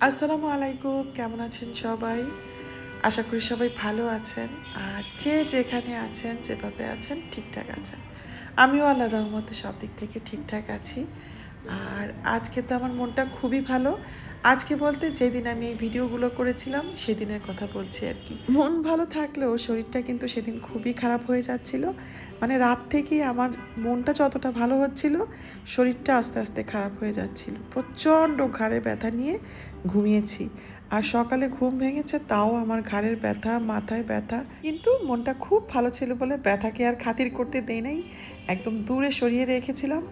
আসসালামু আলাইকুম, কেমন আছেন সবাই? আশা করি সবাই ভালো আছেন। আর যে যেখানে আছেন, যেভাবে আছেন, ঠিকঠাক আছেন। আমিও আল্লাহ রহমতে সব দিক থেকে ঠিকঠাক আছি। আর আজকে তো আমার মনটা খুবই ভালো। আজকে বলতে যেদিন আমি এই ভিডিওগুলো করেছিলাম, সেদিনের কথা বলছি আর কি। মন ভালো থাকলেও শরীরটা কিন্তু সেদিন খুবই খারাপ হয়ে যাচ্ছিল। মানে রাত থেকেই আমার মনটা যতটা ভালো হচ্ছিল, শরীরটা আস্তে আস্তে খারাপ হয়ে যাচ্ছিল। প্রচণ্ড ঘাড়ে ব্যথা নিয়ে ঘুমিয়েছি। আর সকালে ঘুম ভেঙেছে, তাও আমার ঘাড়ের ব্যথা, মাথায় ব্যথা। কিন্তু মনটা খুব ভালো ছিল বলে ব্যথাকে আর খাতির করতে দেয় নাই। একদম দূরে সরিয়ে রেখেছিলাম।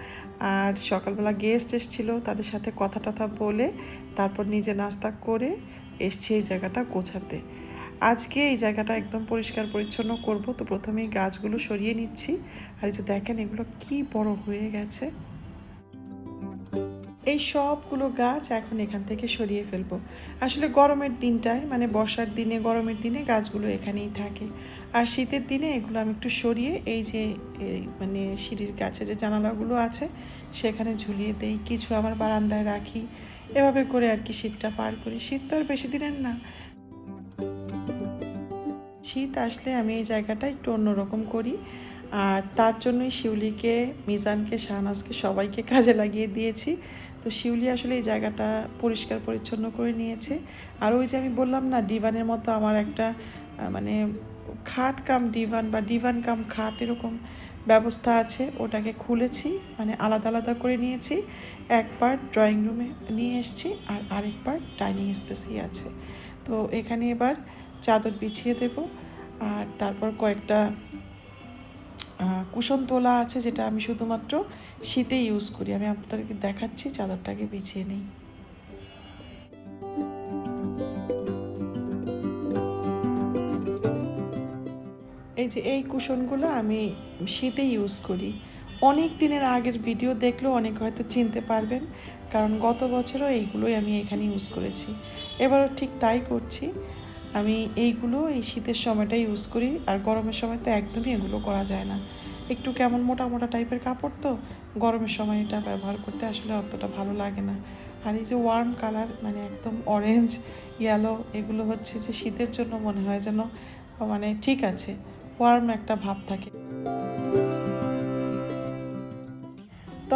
আর সকালবেলা গেস্ট এসেছিল তাদের সাথে কথা টথা বলে তারপর নিজে নাস্তা করে এসছি এই জায়গাটা গোছাতে। আজকে এই জায়গাটা একদম পরিষ্কার পরিচ্ছন্ন করব। তো প্রথমেই গাছগুলো সরিয়ে নিচ্ছি। আর এই যে দেখেন এগুলো কি বড় হয়ে গেছে। এই সবগুলো গাছ এখন এখান থেকে সরিয়ে ফেলব। আসলে গরমের দিনটায় মানে বর্ষার দিনে, গরমের দিনে গাছগুলো এখানেই থাকে। আর শীতের দিনে এগুলো আমি একটু সরিয়ে এই যে মানে সিঁড়ির কাছে যে জানালাগুলো আছে, সেখানে ঝুলিয়ে দেই। কিছু আমার বারান্দায় রাখি। এভাবে করে আর কি শীতটা পার করি। শীত তো আর বেশি দিনের না। শীত আসলে আমি এই জায়গাটা একটু অন্যরকম করি। আর তার জন্যই শিউলিকে, মিজানকে, শাহনাজকে সবাইকে কাজে লাগিয়ে দিয়েছি। তো শিউলি আসলে এই জায়গাটা পরিষ্কার পরিচ্ছন্ন করে নিয়েছে। আর ওই যে আমি বললাম না, ডিভানের মতো আমার একটা মানে খাট কাম ডিভান বা ডিভান কাম খাট এরকম ব্যবস্থা আছে, ওটাকে খুলেছি মানে আলাদা আলাদা করে নিয়েছি। এক পার্ট ড্রয়িং রুমে নিয়ে এসেছি আর আরেক পার্ট ডাইনিং স্পেসেই আছে। তো এখানে এবার চাদর বিছিয়ে দেব। আর তারপর কয়েকটা কুশন তোলা আছে যেটা আমি শুধুমাত্র শীতে ইউজ করি। আমি আপনাদেরকে দেখাচ্ছি, চাদরটাকে বিছিয়ে নেই। এই যে এই কুশনগুলো আমি শীতে ইউজ করি। অনেক দিনের আগের ভিডিও দেখলেও অনেক হয়তো চিনতে পারবেন, কারণ গত বছরও এইগুলোই আমি এখানে ইউজ করেছি। এবারও ঠিক তাই করছি। আমি এইগুলো এই শীতের সময়টা ইউজ করি, আর গরমের সময় তো একদমই এগুলো করা যায় না। একটু কেমন মোটা মোটা টাইপের কাপড় তো, গরমের সময় এটা ব্যবহার করতে আসলে অতটা ভালো লাগে না। আর এই যে ওয়ার্ম কালার মানে একদম অরেঞ্জ ইয়েলো এগুলো হচ্ছে যে শীতের জন্য মনে হয় যেন মানে ঠিক আছে ওয়ার্ম একটা ভাব থাকে।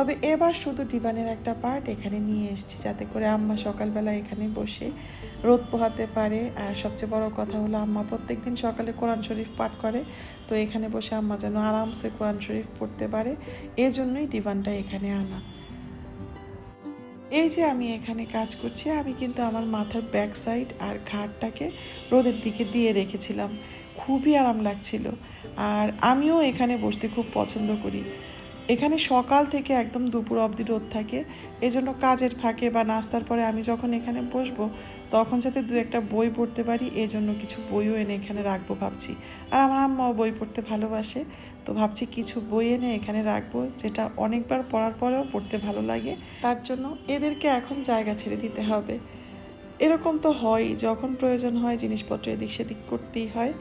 তবে এবার শুধু ডিভানের একটা পার্ট এখানে নিয়ে এসেছি, যাতে করে আম্মা সকালবেলা এখানে বসে রোদ পোহাতে পারে। আর সবচেয়ে বড় কথা হলো আম্মা প্রত্যেক দিন সকালে কোরআন শরীফ পাঠ করে, তো এখানে বসে আম্মা যেন আরামসে কোরআন শরীফ পড়তে পারে, এজন্যই ডিভানটা এখানে আনা। এই যে আমি এখানে কাজ করছি, আমি কিন্তু আমার মাথার ব্যাক সাইড আর ঘাটটাকে রোদের দিকে দিয়ে রেখেছিলাম। খুবই আরাম লাগছিল। আর আমিও এখানে বসতে খুব পছন্দ করি। এখানে সকাল থেকে একদম দুপুর অবধি রোদ থাকে। এজন্য কাজের ফাঁকে বা নাস্তার পরে আমি যখন এখানে বসবো, তখন যাতে দু একটা বই পড়তে পারি, এজন্য কিছু বইও এনে এখানে রাখব ভাবছি। আর আমার আম্মাও বই পড়তে ভালোবাসে, তো ভাবছি কিছু বই এনে এখানে রাখব, যেটা অনেকবার পড়ার পরেও পড়তে ভালো লাগে। তার জন্য এদেরকে এখন জায়গা ছেড়ে দিতে হবে। এরকম তো হয়ই, যখন প্রয়োজন হয় জিনিসপত্র এদিক সেদিক করতেই হয়।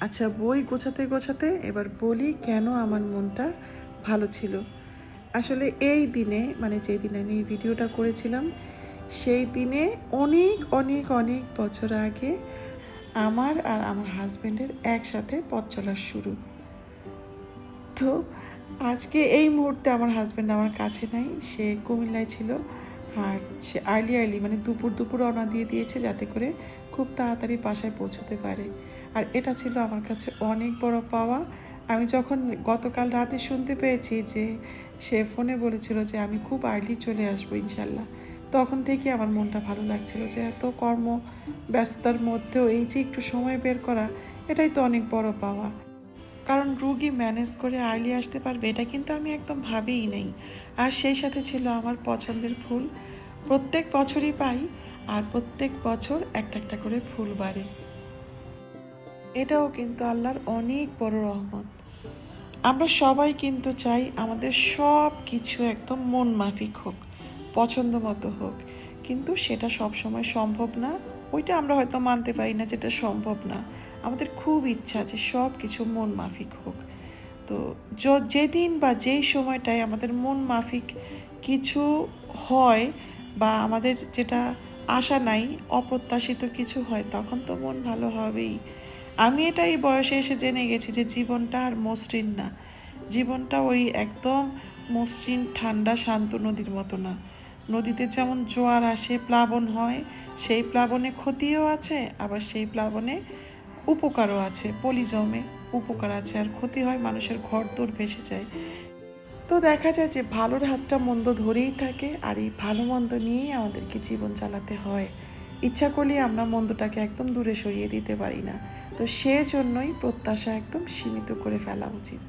আচ্ছা বই গোছাতে গোছাতে এবার বলি কেন আমার মনটা ভালো ছিল। আসলে এই দিনে মানে যেই দিনে আমি ভিডিওটা করেছিলাম, সেই দিনে অনেক অনেক অনেক বছর আগে আমার আর আমার হাজব্যান্ডের একসাথে পথ চলার শুরু। তো আজকে এই মুহূর্তে আমার হাজব্যান্ড আমার কাছে নাই, সে কুমিল্লায় ছিল। আর সে আর্লি আর্লি মানে দুপুর দুপুর রওনা দিয়ে দিয়েছে যাতে করে খুব তাড়াতাড়ি বাসায় পৌঁছতে পারে। আর এটা ছিল আমার কাছে অনেক বড় পাওয়া। আমি যখন গতকাল রাতে শুনতে পেয়েছি যে সে ফোনে বলেছিল যে আমি খুব আর্লি চলে আসব ইনশাল্লাহ, তখন থেকে আমার মনটা ভালো লাগছিল যে এত কর্ম ব্যস্ততার মধ্যেও এই যে একটু সময় বের করা, এটাই তো অনেক বড় পাওয়া। কারণ রুগী ম্যানেজ করে আর্লি আসতে পারবে, এটা কিন্তু আমি একদম ভাবেই নেই। আর সেই সাথে ছিল আমার পছন্দের ফুল। প্রত্যেক বছরই পাই, আর প্রত্যেক বছর একটা একটা করে ফুল বাড়ে। এটাও কিন্তু আল্লাহর অনেক বড় রহমত। আমরা সবাই কিন্তু চাই আমাদের সব কিছু একদম মন মাফিক হোক পছন্দ মতো হোক। কিন্তু সেটা সবসময় সম্ভব না। ওইটা আমরা হয়তো মানতে পারি না যেটা সম্ভব না। আমাদের খুব ইচ্ছা যে সব কিছু মন মাফিক হোক। তো যেদিন বা যেই সময়টায় আমাদের মন মাফিক কিছু হয় বা আমাদের যেটা আশা নাই, অপ্রত্যাশিত কিছু হয়, তখন তো মন ভালো হবেই। আমি এটা এই বয়সে এসে জেনে গেছি যে জীবনটা আর মসৃণ না। জীবনটা ওই একদম মসৃণ, ঠান্ডা, শান্ত নদীর মতো না। নদীতে যেমন জোয়ার আসে, প্লাবন হয়, সেই প্লাবনে ক্ষতিও আছে, আবার সেই প্লাবনে উপকারও আছে। পলি জমে উপকার আছে, আর ক্ষতি হয়, মানুষের ঘর দূর ভেসে যায়। তো দেখা যায় যে ভালোর হাতটা মন্দ ধরেই থাকে, আর এই ভালো মন্দ নিয়েই আমাদেরকে জীবন চালাতে হয়। ইচ্ছা করলে আমরা মন্দটাকে একদম দূরে সরিয়ে দিতে পারি না। তো সেজন্যই প্রত্যাশা একদম সীমিত করে ফেলা উচিত।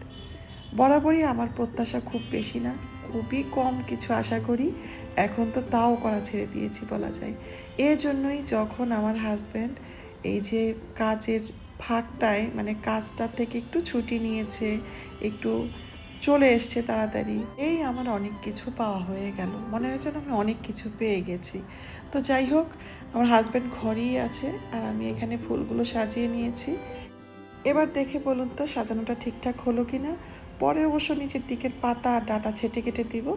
বরাবরই আমার প্রত্যাশা খুব বেশি না। খুবই কম কিছু আশা করি। এখন তো তাও করা ছেড়ে দিয়েছি বলা যায়। এর জন্যই যখন আমার হাজব্যান্ড এই যে কাজের ফাঁকটায় মানে কাজটা থেকে একটু ছুটি নিয়েছে, একটু চলে এসছে তাড়াতাড়ি, এই আমার অনেক কিছু পাওয়া হয়ে গেল। মনে হয়েছে আমি অনেক কিছু পেয়ে গেছি। তো যাই হোক, আমার হাজব্যান্ড ঘরেই আছে আর আমি এখানে ফুলগুলো সাজিয়ে নিয়েছি। এবার দেখে বলুন তো, সাজানোটা ঠিকঠাক হলো কি না পরে অবশ্য নিচের দিকের পাতা আর ডাটা ছেটে কেটে দিব।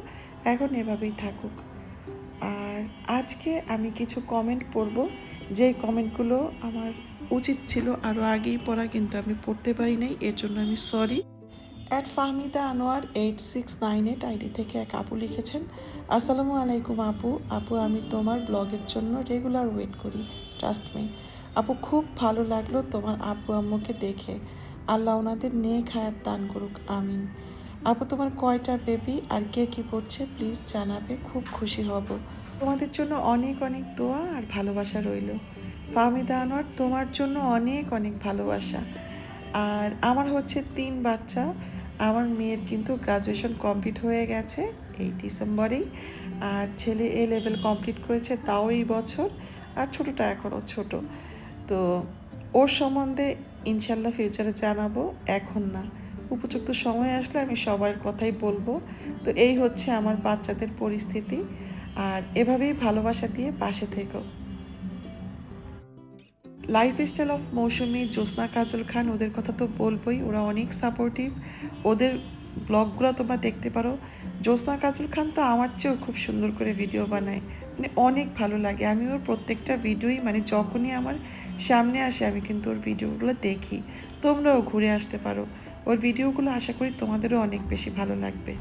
এখন এভাবেই থাকুক। আর আজকে আমি কিছু কমেন্ট পড়ব। যেই কমেন্টগুলো আমার উচিত ছিল আরও আগেই পড়া, কিন্তু আমি পড়তে পারি নাই, এর জন্য আমি sorry at Fahmida Anwar eight six nine eight ID থেকে এক আপু লিখেছেন, আসসালামু আলাইকুম আপু। আপু, আমি তোমার ব্লগের জন্য রেগুলার ওয়েট করি ট্রাস্ট মি আপু, খুব ভালো লাগল তোমার আপু আম্মুকে দেখে। আল্লাহ ওনাদের নেক হায়াত দান করুক, আমিন। আপু, তোমার কয়টা বেবি আর কে কী পড়ছে প্লিজ জানাবে, খুব খুশি হব। তোমাদের জন্য অনেক অনেক দোয়া আর ভালোবাসা রইল। ফাহমিদা আনোয়ার, তোমার জন্য অনেক অনেক ভালোবাসা। আর আমার হচ্ছে তিন বাচ্চা, আমার মেয়ের কিন্তু গ্রাজুয়েশন কমপ্লিট হয়ে গেছে এই ডিসেম্বরেই। আর ছেলে এ লেভেল কমপ্লিট করেছে তাও এই বছর, আর ছোটোটা এখনও ছোট। তো ওর সম্বন্ধে ইনশাল্লাহ ফিউচারে জানাব, এখন না। উপযুক্ত সময় আসলে আমি সবার কথাই বলব। তো এই হচ্ছে আমার বাচ্চাদের পরিস্থিতি। আর এভাবেই ভালোবাসা দিয়ে পাশে থেকো। লাইফস্টাইল অফ মৌসুমি জ্যোৎস্না কাজল খান ওদের কথা তো বলবোই। ওরা অনেক সাপোর্টিভ ওদের ব্লগগুলো তোমরা দেখতে পারো। জ্যোৎস্না কাজল খান তো আমার চেয়েও খুব সুন্দর করে ভিডিও বানায়। মানে অনেক ভালো লাগে। আমি ওর প্রত্যেকটা ভিডিওই মানে যখনই আমার সামনে আসে, আমি কিন্তু ওর ভিডিওগুলো দেখি। তোমরাও ঘুরে আসতে পারো। ওর ভিডিওগুলো আশা করি তোমাদেরও অনেক বেশি ভালো লাগবে।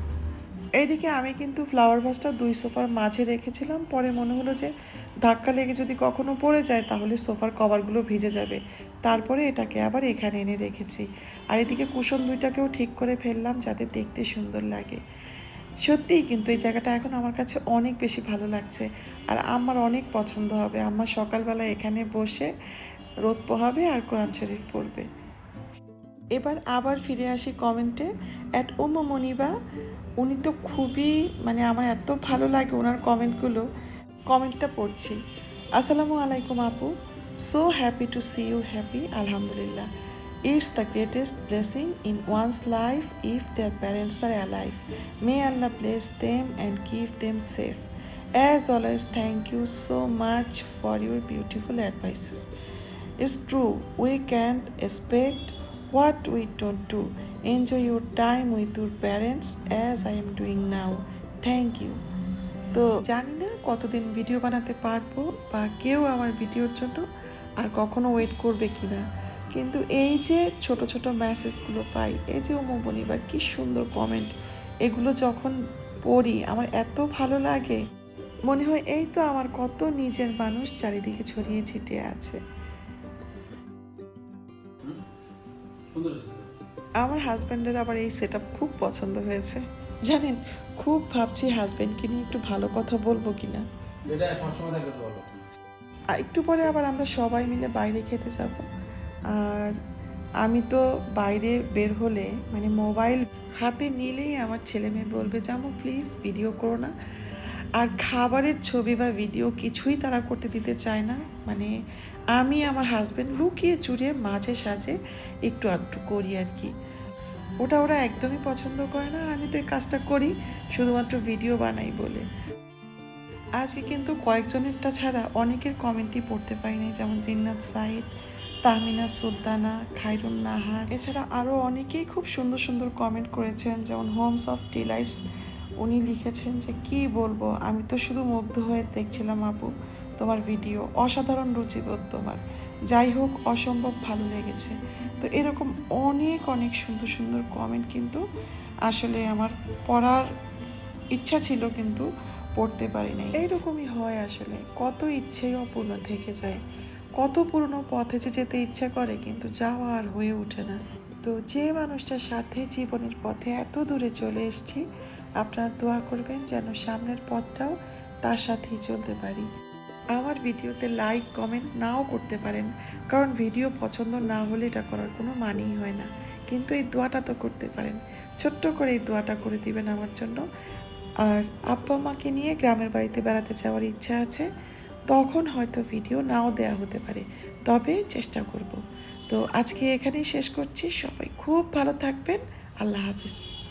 এইদিকে আমি কিন্তু ফ্লাওয়ার ভাসটা দুই সোফার মাঝে রেখেছিলাম। পরে মনে হলো যে ধাক্কা লেগে যদি কখনো পড়ে যায় তাহলে সোফার কভারগুলো ভিজে যাবে। তারপরে এটাকে আবার এখানে এনে রেখেছি। আর এদিকে কুশন দুইটাকেও ঠিক করে ফেললাম যাতে দেখতে সুন্দর লাগে। সত্যিই কিন্তু এই জায়গাটা এখন আমার কাছে অনেক বেশি ভালো লাগছে। আর আমার অনেক পছন্দ হবে। আমার সকালবেলা এখানে বসে রোদ পোহাবে আর কোরআন শরীফ পড়বে। এবার আবার ফিরে আসি কমেন্টে অ্যাট ওমো মনিবা উনি তো খুবই মানে আমার এত ভালো লাগে ওনার কমেন্টগুলো। কমেন্টটা পড়ছি। আসসালামু আলাইকুম আপু। So happy to see you happy আলহামদুলিল্লাহ। It's the greatest blessing in one's life if their parents are alive may Allah bless them and keep them safe as always thank you so much for your beautiful advices It's true, we can't expect what we don't do. Enjoy your time with your parents as I am doing now. Thank you. তো জানি না কতদিন video বানাতে পারব বা কেউ আমার ভিডিওর জন্য আর কখনো ওয়েট করবে কি না কিন্তু এই যে ছোট ছোট মেসেজগুলো পাই, এই যে ওমবনিবার কি সুন্দর কমেন্ট এগুলো যখন পড়ি, আমার এত ভালো লাগে মনে হয় এই তো আমার কত নিজের মানুষ চারিদিকে ছড়িয়ে ছিটিয়ে আছে আমার হাজব্যান্ডের আবার এই সেট খুব পছন্দ হয়েছে। জানেন খুব ভাবছি হাজব্যান্ডকে নিয়ে একটু ভালো কথা বলব কিনা। একটু পরে আবার আমরা সবাই মিলে বাইরে খেতে যাব। আর আমি তো বাইরে বের হলে মানে মোবাইল হাতে নিলেই আমার ছেলে মেয়ে বলবে জামো প্লিজ ভিডিও করো না। আর খাবারের ছবি বা ভিডিও কিছুই তারা করতে দিতে চায় না। মানে আমি আমার হাজব্যান্ড লুকিয়ে চুরিয়ে মাঝে সাঝে একটু আধটু করি আর কি। ওটা ওরা একদমই পছন্দ করে না আর আমি তো এই কাজটা করি, শুধুমাত্র ভিডিও বানাই বলে। আজকে কিন্তু কয়েকজনেরটা ছাড়া অনেকের কমেন্টই পড়তে পারিনি যেমন জিন্নাত সাইদ, তাহমিনা, সুলতানা খাইরুন নাহার। এছাড়া আরও অনেকেই খুব সুন্দর সুন্দর কমেন্ট করেছেন, যেমন হোমস অফ ডিলাইটস উনি লিখেছেন যে, কি বলব? আমি তো শুধু মুগ্ধ হয়ে দেখছিলাম আপু। তোমার ভিডিও, অসাধারণ রুচিবোধ তোমার। যাই হোক, অসম্ভব ভালো লেগেছে। তো এরকম অনেক অনেক সুন্দর সুন্দর কমেন্ট কিন্তু আসলে আমার পড়ার ইচ্ছা ছিল কিন্তু পড়তে পারি নাই। এইরকমই হয় আসলে। কত ইচ্ছেই অপূর্ণ থেকে যায়। কত পুরনো পথে যে যেতে ইচ্ছা করে কিন্তু যাওয়া আর হয়ে ওঠে না। তো যে মানুষটার সাথে জীবনের পথে এত দূরে চলে এসেছি, আপনারা দোয়া করবেন যেন সামনের পথটাও তার সাথেই চলতে পারি। আমার ভিডিওতে লাইক কমেন্ট নাও করতে পারেন। কারণ ভিডিও পছন্দ না হলে এটা করার কোনো মানেই হয় না। কিন্তু এই দোয়াটা তো করতে পারেন। ছোট্ট করে এই দোয়াটা করে দিবেন আমার জন্য। আর আব্বা মাকে নিয়ে গ্রামের বাড়িতে বেড়াতে যাওয়ার ইচ্ছা আছে। তখন হয়তো ভিডিও নাও দেয়া হতে পারে। তবে চেষ্টা করব। তো আজকে এখানেই শেষ করছি। সবাই খুব ভালো থাকবেন। আল্লাহ হাফিজ।